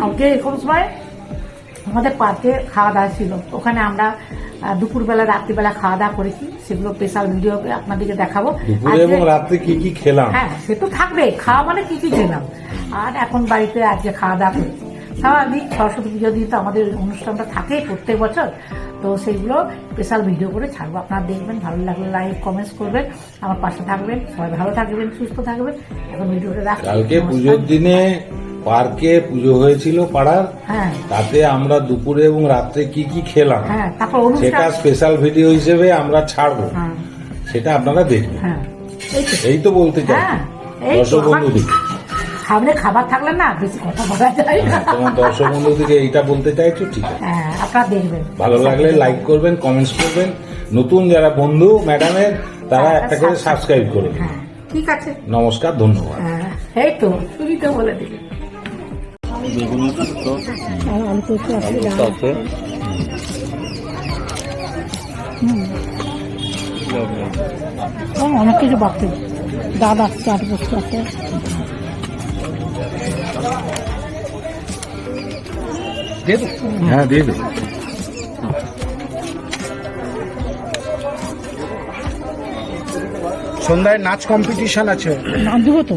কালকে এরকম সময়? আমাদের পার্কে খাওয়া দাওয়া ছিল। ওখানে আমরা দুপুরবেলা রাত্রিবেলা খাওয়া দাওয়া করেছি। সেগুলো স্পেশাল ভিডিও আপনাদেরকে দেখাবো। এবং রাত্রে কি কি খেলাম? হ্যাঁ সে তো থাকবে। খাওয়া মানে কি কি খেলাম? আর এখন বাড়িতে আজকে খাওয়া দাওয়া করছি। স্বাভাবিক সরস্বতী পুজো দিন তো আমাদের অনুষ্ঠানটা থাকে প্রত্যেক বছর। তো সেইগুলো স্পেশাল ভিডিও করে ছাড়বো। আপনারা দেখবেন ভালো লাগলে লাইক কমেন্টস করবেন। আমার পাশে থাকবেন। সবাই ভালো থাকবেন সুস্থ থাকবেন। এখন ভিডিওটা রাখছি। কালকে পুজোর দিনে পার্কে পুজো হয়েছিল পাড়ার হ্যাঁ। তাতে আমরা দুপুরে এবং রাত্রে কি কি খেলাম হ্যাঁ তারপর সেটা অনুষ্ঠান স্পেশাল ভিডিও হিসেবে আমরা ছাড়বো। হ্যাঁ। সেটা আপনারা দেখবেন। হ্যাঁ। এই তো এই তো বলতে চাই। হ্যাঁ এই তো দর্শক বন্ধুদের। সামনে খাবার থাকলে না বেশি কথা বলা যায় না। তোমার দর্শক বন্ধুদিকে এইটা বলতে চাইছো ঠিক আছে। হ্যাঁ আপনারা দেখবেন। ভালো লাগলে লাইক করবেন কমেন্টস করবেন। নতুন যারা বন্ধু ম্যাডামের তারা একটা করে সাবস্ক্রাইব করবেন হ্যাঁ ঠিক আছে। নমস্কার ধন্যবাদ। হ্যাঁ এই তো তুমি তো বলে দিলে পোস্ত আছে। অনেক কিছু বাকি ডাল আছে আলু পোস্ত আছে। হ্যাঁ দিয়ে দেবো সন্ধ্যায় নাচ কম্পিটিশন আছে। নাচ দেবো তো।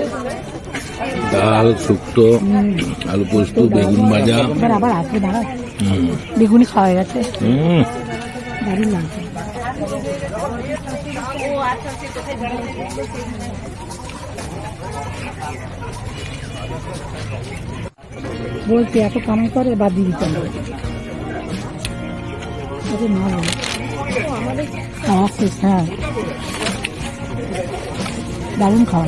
ডাল শুক্তো আলু পোস্ত বেগুন ভাজা। আবার আসবে দাঁড়া বেগুনি খাওয়া গেছে। হুম। দারুণ লাগছে। বলছি এত কামাই করে বা দিদি কেন আরে না বলে আমার শেষ হ্যাঁ। দারুণ খাওয়া।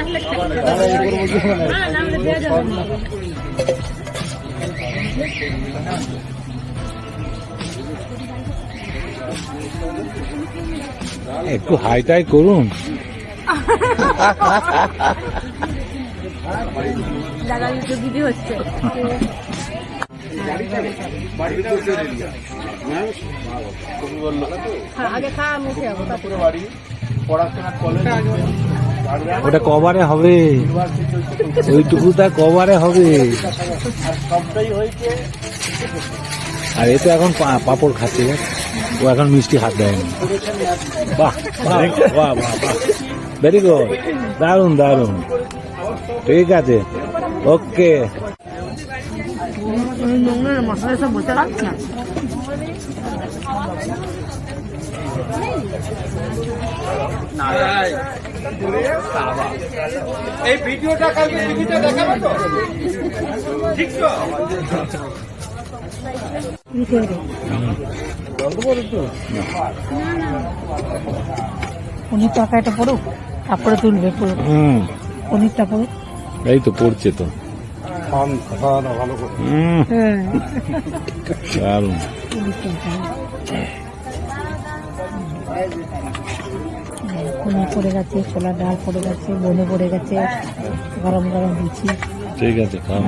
আগে খা আমি উঠে যাব তারপরে। ওটা কবারে হবে। ওইটুকুটা কবারে হবে। আর এ তো এখন পা- পাঁপড় খাচ্ছে ও এখন মিষ্টি হাত দেয়নি বাহ বাহ বাহ বাহ বাহ। ভেরি গুড দারুণ দারুণ। ঠিক আছে। ওকে নোংরা মশলা সব না এই ভিডিওটা কালকে টিভিতে দেখাবে তো? ঠিক তো? পনির তরকারিটা পড়ুক তারপরে তুলবে পড়ুক। এই তো পড়ছে তো। খান খাওয়া ভালো করে। হুম হ্যাঁ। তরকারি পনির পড়ে গেছে ছোলার ডাল পড়ে গেছে বনে পড়ে গেছে গরম গরম দিচ্ছি ঠিক আছে খাও।